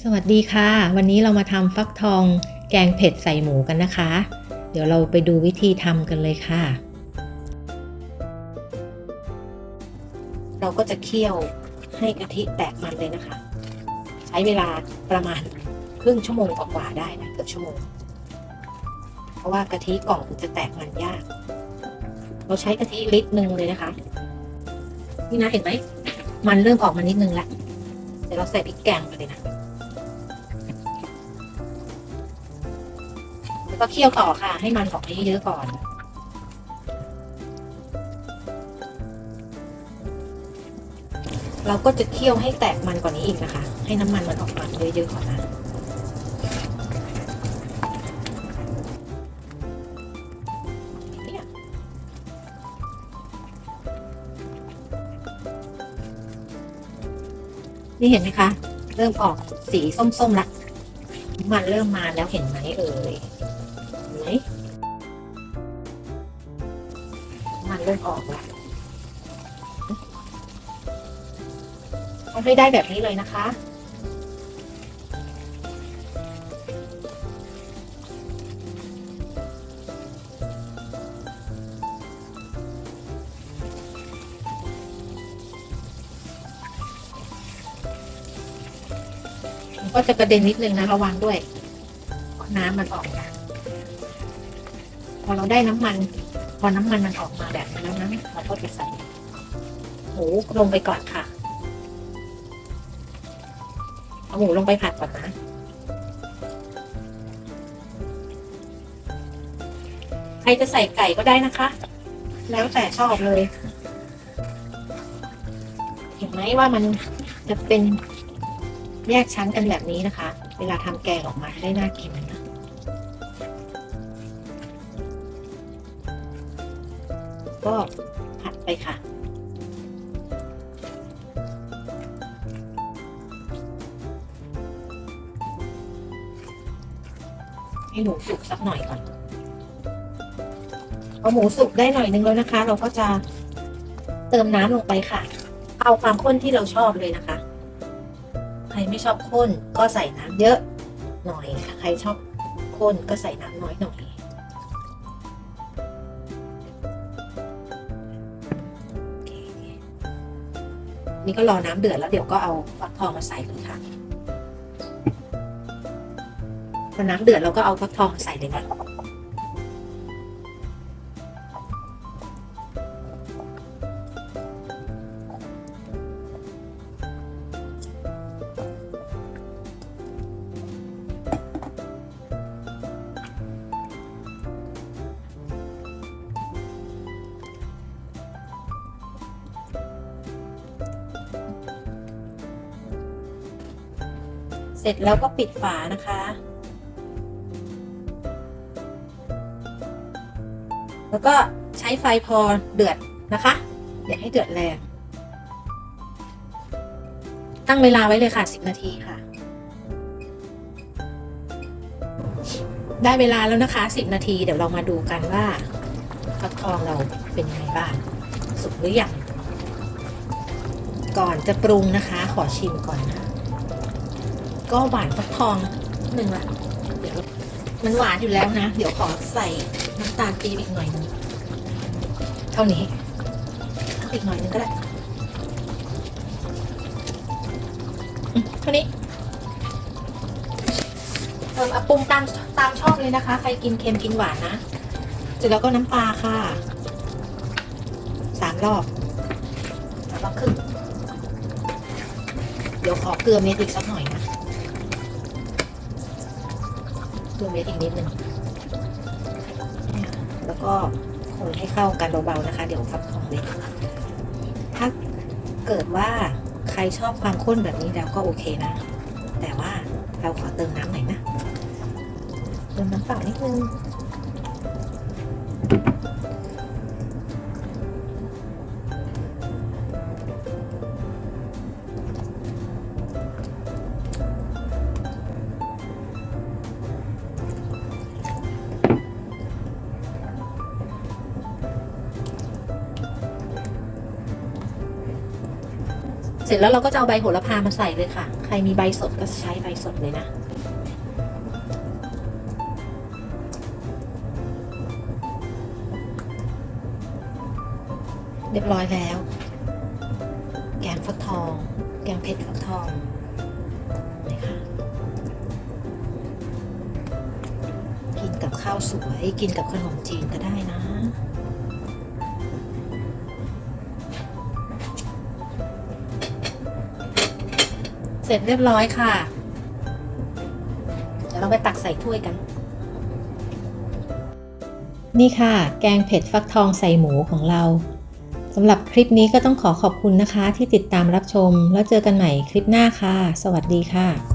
สวัสดีค่ะ วันนี้เรามาทำฟักทองแกงเผ็ดใส่หมูกันนะคะ เดี๋ยวเราไปดูวิธีทำกันเลยค่ะ เราก็จะเคี่ยวให้กะทิแตกมันเลยนะคะ ใช้เวลาประมาณครึ่งชั่วโมงกว่าๆได้นะเกือบชั่วโมง เพราะว่ากะทิกล่องจะแตกมันยาก เราใช้กะทิลิตรหนึ่งเลยนะคะ นี่นะเห็นไหมมันเริ่มออกมานิดนึงแล้วเดี๋ยวเราใส่พริกแกงไปเลยนะ แล้วก็เคี่ยวต่อค่ะ ให้มันออกมาเยอะๆก่อนเราก็จะเคี่ยวให้แตกมันกว่านี้อีกนะคะ ให้น้ำมันมันออกมาเยอะๆก่อนนะ นี่เห็นไหมคะ เริ่มออกสีส้มๆละ มันเริ่มมาแล้วเห็นไหมเอ่ย ไหมมันเริ่มออกแล้วเอาให้ได้แบบนี้เลยนะคะมันก็จะกระเด็นนิดนึงนะระวังด้วยเพราะน้ำมันออกนะ พอเราได้น้ำมัน พอน้ำมันมันออกมาแบบนี้แล้วนะเราก็จะใส่หมูลงไปก่อนค่ะเอาหมูลงไปผัดก่อนนะใครจะใส่ไก่ก็ได้นะคะ แล้วแต่ชอบเลย เห็นไหมว่ามันจะเป็นแยกชั้นกันแบบนี้นะคะ เวลาทำแกงออกมาได้น่ากิน ก็ผัดไปค่ะ ให้หมูสุกสักหน่อยก่อนพอหมูสุกได้หน่อยนึงแล้วนะคะ เราก็จะเติมน้ำลงไปค่ะ เอาความข้นที่เราชอบเลยนะคะ ใครไม่ชอบข้นก็ใส่น้ำเยอะหน่อยค่ะ ใครชอบข้นก็ใส่น้ำน้อยหน่อย นี่ก็รอน้ำเดือดแล้วเดี๋ยวก็เอาฟักทองมาใส่เลยค่ะพอน้ำเดือดเราก็เอาฟักทองมาใส่เลยนะ เสร็จแล้วก็ปิดฝานะคะ แล้วก็ใช้ไฟพอเดือดนะคะ อย่าให้เดือดแรงตั้งเวลาไว้เลยค่ะ 10 นาทีค่ะ ได้เวลาแล้วนะคะ 10 นาที เดี๋ยวเรามาดูกันว่าฟักทองเราเป็นยังไงบ้าง สุกหรือยัง ก่อนจะปรุงนะคะ ขอชิมก่อนนะ ก็หวานฟักทองหนึ่งละเดี๋ยวมันหวานอยู่แล้วนะ เดี๋ยวขอใส่น้ำตาลปี๊บอีกหน่อยนึงเท่านี้อีกหน่อยนึงก็ได้เท่านี้เออเอปรุงตามตามชอบเลยนะคะ ใครกินเค็มกินหวานนะเสร็จแล้วก็น้ำปลาค่ะสามรอบสามรอบครึ่งเดี๋ยวขอเกลือเม็ดอีกสักหน่อยนะ เกลือเม็ดอีกนิดหนึ่งแล้วก็คนให้เข้ากันเบาๆนะคะ เดี๋ยวฟักทองเล็กถ้าเกิดว่าใครชอบความข้นแบบนี้แล้วก็โอเคนะ แต่ว่าเราขอเติมน้ำหน่อยนะเติมน้ำเปล่านิดนึง ร็จแล้วเราก็จะเอาใบโหระพามาใส่เลยค่ะ ใครมีใบสดก็ใช้ใบสดเลยนะเรียบร้อยแล้ว แกงฟักทอง แกงเผ็ดฟักทองนี่ค่ะกินกับข้าวสวย กินกับขนมจีนก็ได้นะ ร็จเรียบร้อยค่ะ เดี๋ยวเราไปตักใส่ถ้วยกัน นี่ค่ะ แกงเผ็ดฟักทองใส่หมูของเราสำหรับคลิปนี้ก็ต้องขอขอบคุณนะคะที่ติดตามรับชม แล้วเจอกันใหม่คลิปหน้าค่ะ สวัสดีค่ะ